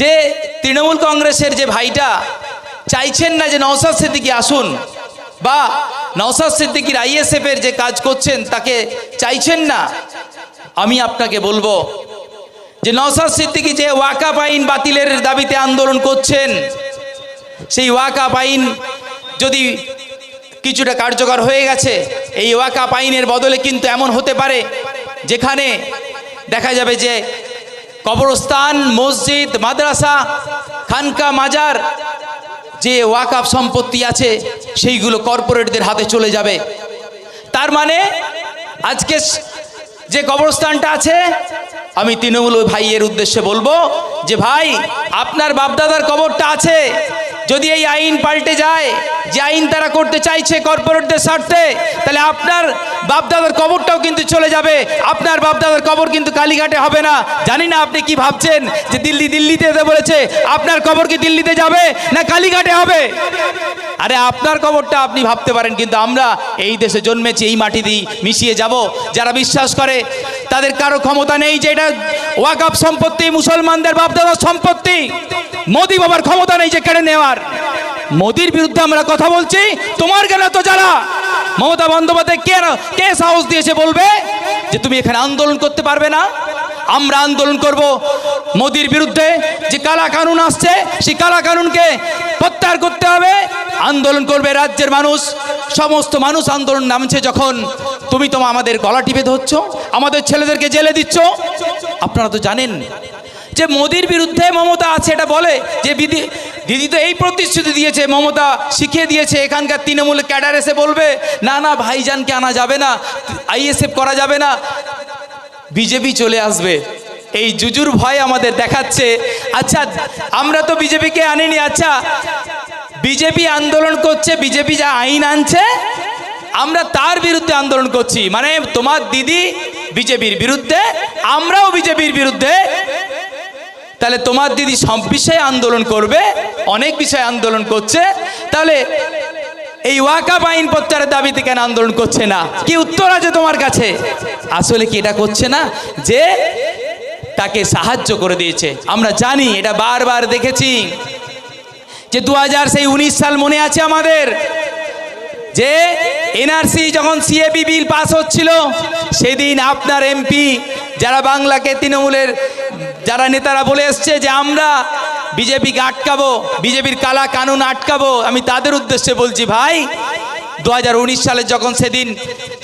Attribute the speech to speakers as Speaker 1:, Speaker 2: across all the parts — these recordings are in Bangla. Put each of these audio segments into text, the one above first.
Speaker 1: যে তৃণমূল কংগ্রেসের যে ভাইটা চাইছেন না যে নওসাদ সিদ্দিকি আসুন বা নওসাদ সিদ্দিকির আইএসএফ এর যে কাজ করছেন তাকে চাইছেন না, আমি আপনাকে বলব যে নওসাদ সিদ্দিকি যে ওয়াকাপ আইন বাতিলের দাবিতে আন্দোলন করছেন, সেই ওয়াকাপ আইন যদি কিছুটা কার্যকর হয়ে গেছে, এই ওয়াকাপ আইনের বদলে কিন্তু এমন হতে পারে যেখানে দেখা যাবে যে কবরস্থান, মসজিদ, মাদ্রাসা, খানকা, মাজার, যে ওয়াকাফ সম্পত্তি আছে, সেইগুলো কর্পোরেটদের হাতে চলে যাবে। তার মানে আজকে যে কবরস্থানটা আছে, আমি তৃণমূল ভাইয়ের উদ্দেশ্যে বলব যে, ভাই, আপনার বাপদাদার কবরটা আছে যদি এই আইন পাল্টে যায়, যে আইন তারা করতে চাইছে কর্পোরেটদের স্বার্থে, তাহলে আপনার বাপদাদার কবরটাও কিন্তু চলে যাবে। আপনার বাপদাদার কবর কিন্তু কালীঘাটে হবে না। জানি না আপনি কি ভাবছেন যে দিল্লি দিল্লিতে বলেছে, আপনার কবর কি দিল্লিতে যাবে না কালীঘাটে হবে? আরে আপনার কবরটা আপনি ভাবতে পারেন, কিন্তু আমরা এই দেশে জন্মেছি, এই মাটি দিয়ে মিশিয়ে যাব। যারা বিশ্বাস করে, তাদের কারও ক্ষমতা নেই যে এটা ওয়াকাপ সম্পত্তি, মুসলমানদের বাপদাদার সম্পত্তি। মোদি বাবার ক্ষমতা নেই যে কেড়ে নেওয়ার। মোদির বিরুদ্ধে আমরা কথা বলছি। তোমার কেন তো যারা মমতা বন্দ্যোপাধ্যায় কে কে সাহস দিয়েছে বলবে? যে তুমি এখানে আন্দোলন করতে পারবে না। আমরা আন্দোলন করব মোদির বিরুদ্ধে। যে কালা কানুন আসছে, সেই কালা কানুনকে প্রত্যাহার করতে হবে। আন্দোলন করবে রাজ্যের মানুষ। সমস্ত মানুষ আন্দোলন নামছে যখন। তুমি তো আমাদের গলা টিপে ধরছ। আমাদের ছেলেদেরকে জেলে দিচ্ছ। আপনারা তো জানেন যে মোদির বিরুদ্ধে মমতা আছে, এটা বলে যে দিদি দিদি তো এই প্রতিশ্রুতি দিয়েছে, মমতা শিখিয়ে দিয়েছে, এখানকার তৃণমূল ক্যাডার এসে বলবে, না না, ভাইজানকে আনা যাবে না, আইএসএফ করা যাবে না। বিজেপি চলে আসবে। এই জুজুর ভয় আমাদের দেখাচ্ছে। আচ্ছা আমরা তো বিজেপিকে আনিনি আচ্ছা বিজেপি আন্দোলন করছে, বিজেপি যা আইন আনছে, আমরা তার বিরুদ্ধে আন্দোলন করছি। মানে তোমার দিদি বিজেপির বিরুদ্ধে, আমরাও বিজেপির বিরুদ্ধে তাহলে তোমার দিদি সব বিষয়ে আন্দোলন করবে, অনেক বিষয়ে আন্দোলন করছে, তাহলে এই ওয়াকাপ আইন প্রত্যাহারের দাবিতে কেন আন্দোলন করছে না? কি উত্তর আছে তোমার কাছে? আসলে কি এটা করছে না? যে তাকে সাহায্য করে দিয়েছে। আমরা জানি, এটা বারবার দেখেছি। যে দু হাজার সেই উনিশ সাল মনে আছে আমাদের? যে এনআরসি যখন সিএবি বিল পাস হচ্ছিল, সেদিন আপনার এমপি, যারা বাংলাকে তৃণমূলের যারা নেতারা বলে এসছে যে আমরা বিজেপিকে আটকাবো, বিজেপির কালা কানুন আটকাবো, আমি তাদের উদ্দেশ্যে বলছি ভাই দুহাজার উনিশ সালে যখন সেদিন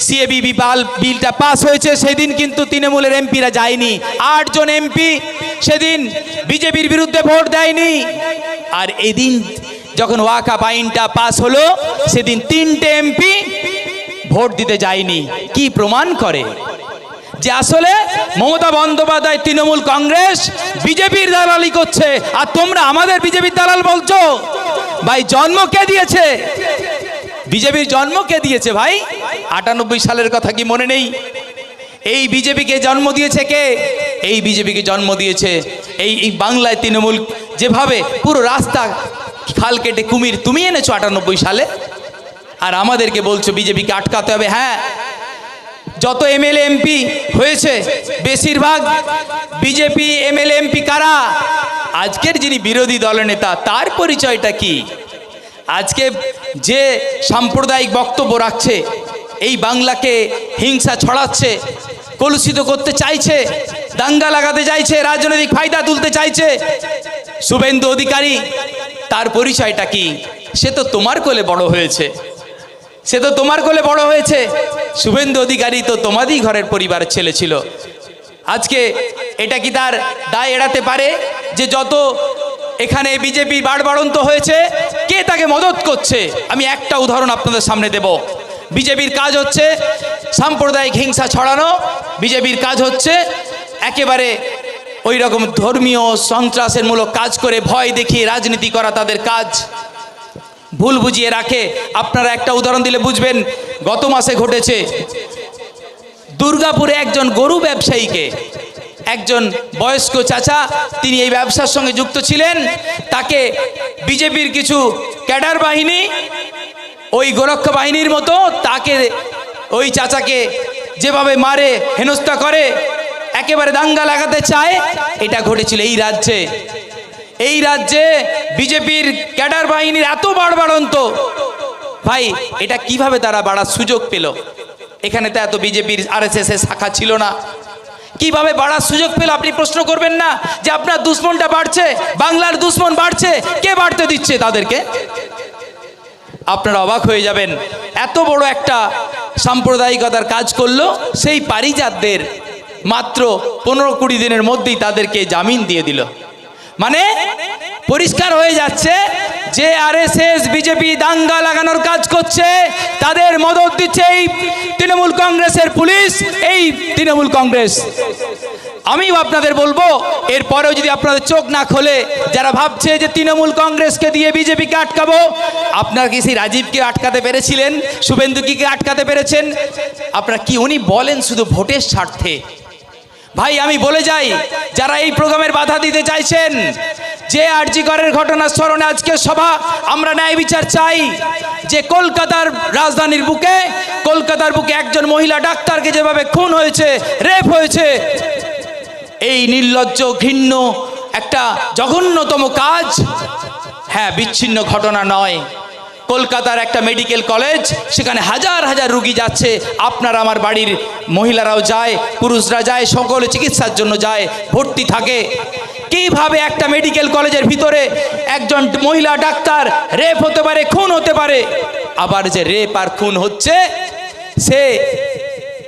Speaker 1: সিএবি বিপাল বিলটা পাস হয়েছে, সেদিন কিন্তু তৃণমূলের এমপিরা যায়নি। আটজন এমপি সেদিন বিজেপির বিরুদ্ধে ভোট দেয়নি। আর এদিন যখন ওয়াকাপ আইনটা পাস হলো, সেদিন তিনটে এমপি ভোট দিতে যায়নি। কি প্রমাণ করে? যে আসলে মমতা বন্দ্যোপাধ্যায়, তৃণমূল কংগ্রেস, বিজেপির দালালি করছে। আর তোমরা আমাদের বিজেপির দালাল বলছো? ভাই, জন্ম কে দিয়েছে? বিজেপির জন্ম কে দিয়েছে ভাই? আটানব্বই সালের কথা কি মনে নেই? এই বিজেপিকে জন্ম দিয়েছে কে? এই বিজেপিকে জন্ম দিয়েছে এই এই বাংলায় তৃণমূল যেভাবে পুরো রাস্তা খাল কেটে কুমির, তুমি এনেছো আটানব্বই সালে? আর আমাদেরকে বলছো বিজেপিকে আটকাতে হবে। হ্যাঁ যত এমএলএ এমপি হয়েছে, বেশিরভাগ বিজেপি এমএলএ এমপি কারা? আজকের যিনি বিরোধী দলনেতা তার পরিচয়টা কি? আজকে যে সাম্প্রদায়িক বক্তব্য রাখছে, এই বাংলাকে হিংসা ছড়াচ্ছে, কলুষিত করতে চাইছে, দাঙ্গা লাগাতে চাইছে, রাজনৈতিক ফায়দা তুলতে চাইছে, শুভেন্দু অধিকারী, তার পরিচয়টা কি? সে তো তোমার কোলে বড় হয়েছে। সে তো তোমার কোলে বড় হয়েছে। শুভেন্দু অধিকারী তো তোমারই ঘরের পরিবারের ছেলে ছিল। আজকে এটা কি তার দায় এড়াতে পারে যে যত এখানে বিজেপি বাড়বাড়ন্ত হয়েছে, কে তাকে মদত করছে? আমি একটা উদাহরণ আপনাদের সামনে দেব। বিজেপির কাজ হচ্ছে সাম্প্রদায়িক হিংসা ছড়ানো। বিজেপির কাজ হচ্ছে একেবারে ওই রকম ধর্মীয় সন্ত্রাসের মূলক কাজ করে ভয় দেখিয়ে রাজনীতি করা তাদের কাজ। ভুল বুঝিয়ে রাখে। আপনারা একটা উদাহরণ দিলে বুঝবেন, গত মাসে ঘটেছে, দুর্গাপুরে একজন গরু ব্যবসায়ীকে, একজন বয়স্ক চাচা, তিনি এই ব্যবসার সঙ্গে যুক্ত ছিলেন। তাকে বিজেপির কিছু ক্যাডার বাহিনী, ওই গোরক্ষা বাহিনীর মতো তাকে ওই চাচাকে যেভাবে মারে, হেনস্থা করে, একেবারে দাঙ্গা লাগাতে চায়, এটা ঘটেছিল এই রাজ্যে। এই রাজ্যে বিজেপির ক্যাডার বাহিনীর এত বাড়বাড়ন্ত। ভাই, এটা কীভাবে তারা বাড়ার সুযোগ পেল? এখানে তো এত বিজেপির আর এস শাখা ছিল না। কীভাবে বাড়ার সুযোগ পেল আপনি প্রশ্ন করবেন না? যে আপনার দুশ্মনটা বাড়ছে, বাংলার দুশ্মন বাড়ছে, কে বাড়তে দিচ্ছে তাদেরকে? আপনারা অবাক হয়ে যাবেন, এত বড় একটা সাম্প্রদায়িকতার কাজ করল, সেই পারিজাতদের মাত্র পনেরো কুড়ি দিনের মধ্যেই তাদেরকে জামিন দিয়ে দিল। মানে পরিষ্কার হয়ে যাচ্ছে, যে আরএসএস বিজেপি দাঙ্গা লাগানোর কাজ করছে, তাদের মদত দিচ্ছে এই তৃণমূল কংগ্রেসের পুলিশ, এই তৃণমূল কংগ্রেস। আমিও আপনাদের বলব, এরপরেও যদি আপনাদের চোখ না খোলে, যারা ভাবছে যে তৃণমূল কংগ্রেসকে দিয়ে বিজেপিকে আটকাবো, আপনারা কি সেই রাজীবকে আটকাতে পেরেছিলেন? শুভেন্দুকে আটকাতে পেরেছেন? আপনারা কি উনি বলেন শুধু ভোটের স্বার্থে? ভাই, আমি বলে যাই, যারা এই প্রোগ্রামের বাধা দিতে চাইছেন, যে আরজি করের ঘটনার স্মরণে আজকে সভা, আমরা ন্যায় বিচার চাই যে কলকাতার রাজধানীর বুকে, কলকাতার বুকে একজন মহিলা ডাক্তারকে যেভাবে খুন হয়েছে, রেপ হয়েছে, এই নির্লজ্জ, ঘৃণ্য একটা জঘন্যতম কাজ। হ্যাঁ বিচ্ছিন্ন ঘটনা নয়। কলকাতার একটা মেডিকেল কলেজ, সেখানে হাজার হাজার রুগী যাচ্ছে। আপনার আমার বাড়ির মহিলারাও যায়, পুরুষরা যায়, সকলে চিকিৎসার জন্য যায়, ভর্তি থাকে। কীভাবে একটা মেডিকেল কলেজের ভিতরে একজন মহিলা ডাক্তার রেপ হতে পারে, খুন হতে পারে? আবার যে রেপ আর খুন হচ্ছে, সে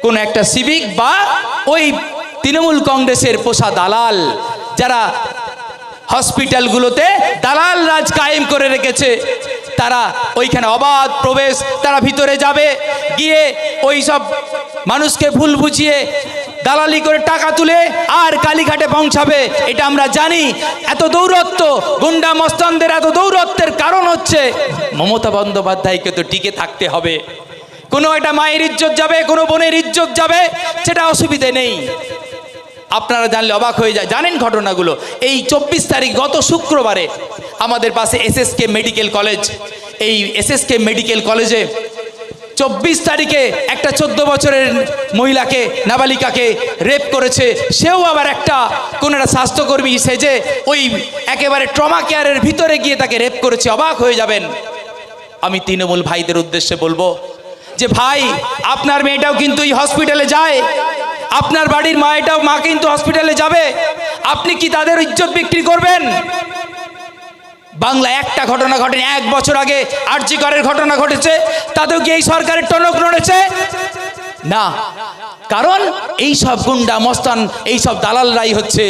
Speaker 1: কোন একটা সিভিক বা ওই তৃণমূল কংগ্রেসের পোষা দালাল, যারা হসপিটালগুলোতে দালাল রাজ কায়েম করে রেখেছে। তারা ওইখানে অবাধ প্রবেশ, তারা ভিতরে যাবে, গিয়ে ওই সব মানুষকে ভুল বুঝিয়ে দালালি করে টাকা তুলে আর কালীঘাটে পৌঁছাবে। এটা আমরা জানি। এত দৌরত্ব, গুন্ডা মস্তানদের এত দৌরত্বের কারণ হচ্ছে মমতা বন্দ্যোপাধ্যায়কে তো টিকে থাকতে হবে। কোনো একটা মায়ের ইজ্জত যাবে, কোনো বোনের ইজ্জত যাবে, সেটা অসুবিধে নেই। আপনারা জানলে অবাক হয়ে যায়। জানেন ঘটনাগুলো? এই চব্বিশ তারিখ গত শুক্রবারে আমাদের পাশে এসএসকে মেডিকেল কলেজ এই এসএসকে মেডিকেল কলেজে চব্বিশ তারিখে একটা চোদ্দ বছরের মহিলাকে, নাবালিকাকে রেপ করেছে। সেও আবার একটা কোনো একটা স্বাস্থ্যকর্মী সেজে ওই একেবারে ট্রমা কেয়ারের ভিতরে গিয়ে তাকে রেপ করেছে। অবাক হয়ে যাবেন। আমি তৃণমূল ভাইদের উদ্দেশ্যে বলব যে, ভাই, আপনার মেয়েটাও কিন্তু এই হসপিটালে যায়। আপনার বাড়ির মায়েটাও মা কিন্তু হসপিটালে যাবে। আপনি কি তাদের ইজ্জত বিক্রি করবেন? বাংলা একটা ঘটনা ঘটেনি, এক বছর আগে আরজি করের ঘটনা ঘটেছে, তাতেও কি এই সরকারের টনক নড়েছে? না। কারণ এই সব গুন্ডা মস্তান, এই সব দালালরাই হচ্ছে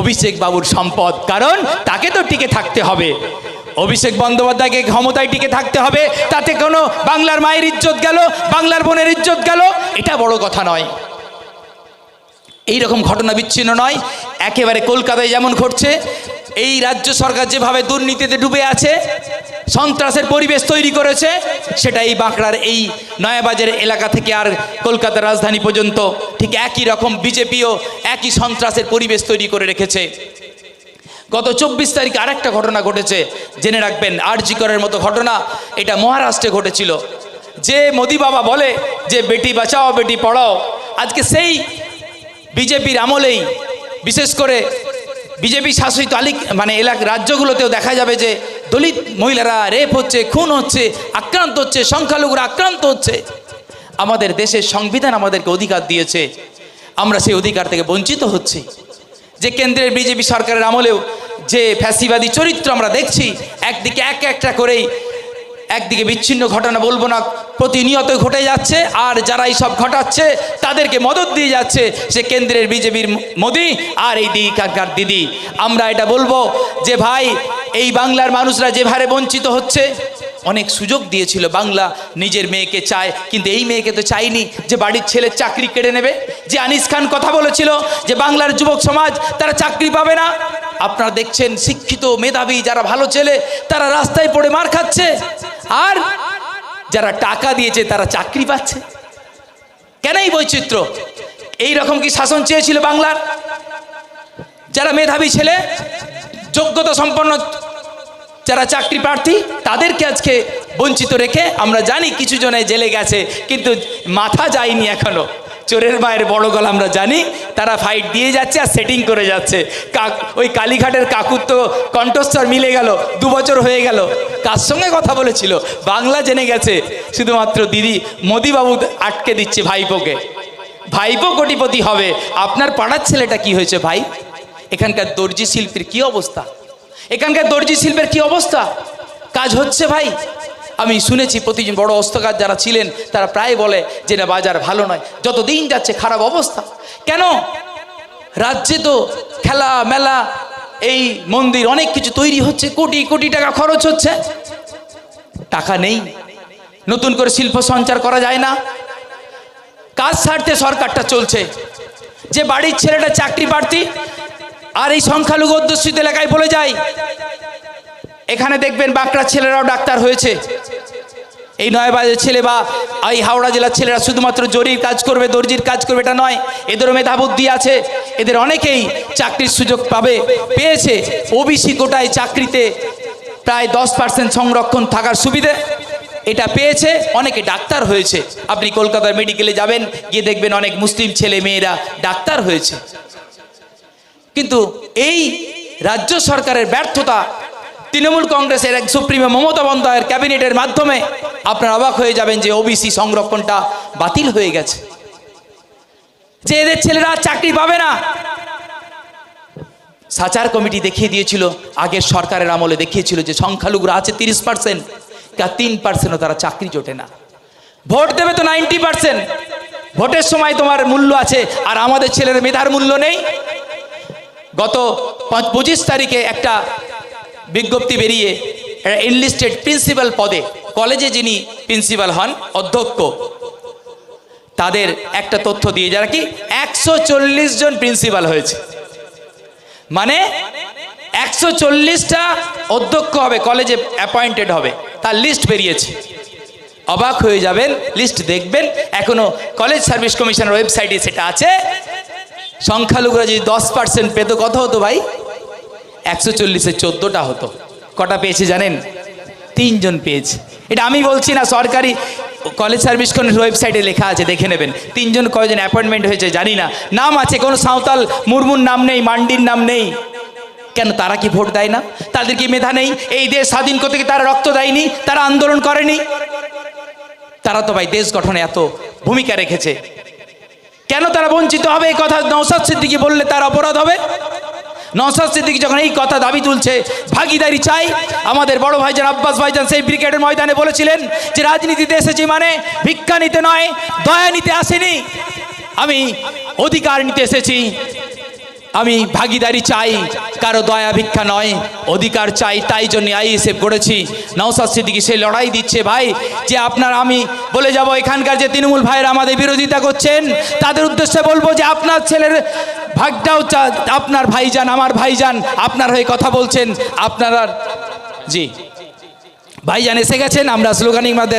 Speaker 1: অভিষেক বাবুর সম্পদ। কারণ তাকে তো টিকে থাকতে হবে। অভিষেক বন্দ্যোপাধ্যায়কে ক্ষমতায় টিকে থাকতে হবে, তাতে কোনো বাংলার মায়ের ইজ্জত গেল, বাংলার বোনের ইজ্জত গেল, এটা বড় কথা নয়। এই রকম ঘটনা বিচ্ছিন্ন নয়। একেবারে কলকাতায় যেমন ঘটছে, এই রাজ্য সরকার যেভাবে দুর্নীতিতে ডুবে আছে, সন্ত্রাসের পরিবেশ তৈরি করেছে সেটা এই বাঁকড়ার এই নয়াবাজার এলাকা থেকে আর কলকাতার রাজধানী পর্যন্ত ঠিক একই রকম বিজেপিও একই সন্ত্রাসের পরিবেশ তৈরি করে রেখেছে। গত চব্বিশ তারিখ আরেকটা ঘটনা ঘটেছে, জেনে রাখবেন, আরজি করের মতো ঘটনা, এটা মহারাষ্ট্রে ঘটেছিল। যে মোদি বাবা বলে যে, বেটি বাঁচাও, বেটি পড়াও। আজকে সেই বিজেপির আমলেই, বিশেষ করে বিজেপি শাসিত আলিক মানে এলাকা রাজ্যগুলোতেও দেখা যাবে যে দলিত মহিলারা রেপ হচ্ছে, খুন হচ্ছে, আক্রান্ত হচ্ছে, সংখ্যালঘুরা আক্রান্ত হচ্ছে। আমাদের দেশের সংবিধান আমাদেরকে অধিকার দিয়েছে। আমরা সেই অধিকার থেকে বঞ্চিত হচ্ছি। যে কেন্দ্রের বিজেপি সরকারের আমলেও যে ফ্যাসিবাদী চরিত্র আমরা দেখছি, একদিকে এক একটা করেই একদিকে বিচ্ছিন্ন ঘটনা বলব না, প্রতিনিয়ত ঘটে যাচ্ছে, আর যারা সব ঘটাচ্ছে, তাদেরকে মদত দিয়ে যাচ্ছে, সে কেন্দ্রের বিজেপির মোদি আর এই দিকার দিদি। আমরা এটা বলব যে ভাই, এই বাংলার মানুষরা যে ভারে বঞ্চিত হচ্ছে, অনেক সুযোগ দিয়েছিল বাংলা নিজের মেয়েকে চায়, কিন্তু এই মেয়েকে তো চাইনি যে বাড়ির ছেলের চাকরি কেড়ে নেবে। যে আনিস খান কথা বলেছিল যে বাংলার যুবক সমাজ তারা চাকরি পাবে না। আপনারা দেখছেন শিক্ষিত মেধাবী যারা ভালো ছেলে, তারা রাস্তায় পড়ে মার খাচ্ছে। আর যারা টাকা দিয়েছে, তারা চাকরি পাচ্ছে। কেন এই বৈচিত্র্য? এই রকম কি শাসন চেয়েছিল বাংলার? যারা মেধাবী ছেলে, যোগ্যতা সম্পন্ন, যারা চাকরি প্রার্থী, তাদেরকে আজকে বঞ্চিত রেখে আমরা জানি কিছু জনে জেলে গেছে, কিন্তু মাথা যায়নি এখনও। চোরের মায়ের বড় গলা আমরা জানি, তারা ফাইট দিয়ে যাচ্ছে আর সেটিং করে যাচ্ছে। কাক ওই কালীঘাটের কাকুর তো কণ্ঠস্বর মিলে গেল, দু বছর হয়ে গেল। কার সঙ্গে কথা বলেছিল? বাংলা জেনে গেছে। শুধুমাত্র দিদি, মোদিবাবু আটকে দিচ্ছে ভাইপোকে। ভাইপো কোটিপতি হবে। আপনার পাড়ার ছেলেটা কি হয়েছে ভাই? এখানকার দর্জি শিল্পীর কি অবস্থা? এখানকার দর্জি শিল্পের কি অবস্থা? কাজ হচ্ছে ভাই। আমি শুনেছি প্রতিদিন বড় অস্তকার যারা ছিলেন, তারা প্রায় বলে যে না, বাজার ভালো নয়। যত দিন যাচ্ছে খারাপ অবস্থা। কেন? রাজ্যে তো খেলা, মেলা, এই মন্দির অনেক কিছু তৈরি হচ্ছে। কোটি কোটি টাকা খরচ হচ্ছে। টাকা নেই। নতুন করে শিল্প সঞ্চার করা যায় না। কাজ ছাড়তে সরকারটা চলছে। যে বাড়ির ছেলেটা চাকরি প্রার্থী, আর এই সংখ্যালঘু অধ্যুষিত এলাকায় বলে যায় এখানে দেখবেন বাঁকড়ার ছেলেরাও ডাক্তার হয়েছে। এই নয়বাজের ছেলে বা এই হাওড়া জেলার ছেলেরা শুধুমাত্র জরির কাজ করবে, দর্জির কাজ করবে, এটা নয়। এদেরও মেধা বুদ্ধি আছে। এদের অনেকেই চাকরির সুযোগ পাবে, পেয়েছে। ওবিসি কোটায় চাকরিতে প্রায় দশ পার্সেন্ট সংরক্ষণ থাকার সুবিধে এটা পেয়েছে। অনেকে ডাক্তার হয়েছে। আপনি কলকাতার মেডিকেলে যাবেন, গিয়ে দেখবেন অনেক মুসলিম ছেলে মেয়েরা ডাক্তার হয়েছে। কিন্তু এই রাজ্য সরকারের ব্যর্থতা তৃণমূল কংগ্রেসের এক সুপ্রিমো মমতা বন্দ্যোপাধ্যায়ের ক্যাবিনেটের মাধ্যমে আপনারা অবাক হয়ে যাবেন যে ওবিসি সংরক্ষণটা বাতিল হয়ে গেছে। যে এদের ছেলেরা চাকরি পাবে না। সাচার কমিটি দেখিয়ে দিয়েছিল, আগের সরকারের আমলে দেখিয়েছিল যে সংখ্যালঘুরা আছে তিরিশ পার্সেন্ট তা তিন পার্সেন্টও তারা চাকরি জোটে না। ভোট দেবে তো নাইনটি পার্সেন্ট ভোটের সময় তোমার মূল্য আছে, আর আমাদের ছেলের মেধার মূল্য নেই। গত পাঁচ- পঁচিশ তারিখে একটা বিজ্ঞপ্তি বেরিয়ে এনলিস্টেড প্রিন্সিপাল পদে। কলেজে যিনি প্রিন্সিপাল হন, অধ্যক্ষ। তাদের একটা তথ্য দিয়ে যারা কি, একশো চল্লিশ জন প্রিন্সিপাল হয়েছে। মানে একশো চল্লিশটা অধ্যক্ষ হবে, কলেজে অ্যাপয়েন্টেড হবে। তার লিস্ট বেরিয়েছে। অবাক হয়ে যাবেন লিস্ট দেখবেন, এখনও কলেজ সার্ভিস কমিশনের ওয়েবসাইটে সেটা আছে। সংখ্যালঘুরা যদি দশ পার্সেন্ট পেতো, কত হতো ভাই? একশো চল্লিশে চোদ্দোটা হতো। কটা পেয়েছে জানেন? তিনজন পেয়েছে। এটা আমি বলছি না, সরকারি কলেজ সার্ভিস কমিশনের ওয়েবসাইটে লেখা আছে, দেখে নেবেন। তিনজন কয়জন অ্যাপয়েন্টমেন্ট হয়েছে জানি না। নাম আছে, কোনো সাঁওতাল মুরমুর নাম নেই, মান্ডির নাম নেই। কেন তারা কি ভোট দেয় না? তাদের কি মেধা নেই? এই দেশ স্বাধীন করতে কি তারা রক্ত দেয়নি? তারা আন্দোলন করেনি? তারা তো ভাই দেশ গঠনে এত ভূমিকা রেখেছে। কেন তারা বঞ্চিত হবে? এই কথা নৌসাদ সিদ্দিকি বললে তার অপরাধ হবে? নৌসাদ সিদ্দিক যখন এই কথা দাবি তুলছে, ভাগিদারি চাই। আমাদের বড় ভাইজান আব্বাস ভাইজান সেই ব্রিগেডের ময়দানে বলেছিলেন যে রাজনীতিতে এসেছি মানে ভিক্ষা নিতে নয়, দয়া নিতে আসেনি। আমি অধিকার নিতে এসেছি। আমি ভাগিদারি চাই, কারও দয়া ভিক্ষা নয়, অধিকার চাই, তাই জন্য আইএসএফ গড়েছি। নওসাদ সিদ্দিকি সে লড়াই দিচ্ছে, ভাই, যে আপনার আমি বলে যাব এখানকার যে তৃণমূল ভাইয়েরা আমাদের বিরোধিতা করছেন, তাদের উদ্দেশ্যে বলব যে আপনার ছেলের ভাগটাও আপনার ভাইজান, আমার ভাইজান আপনার হয়ে কথা বলছেন, আপনারা জি। ভাইজান এসে গেছেন, আমরা স্লোগানিং মাধ্যমে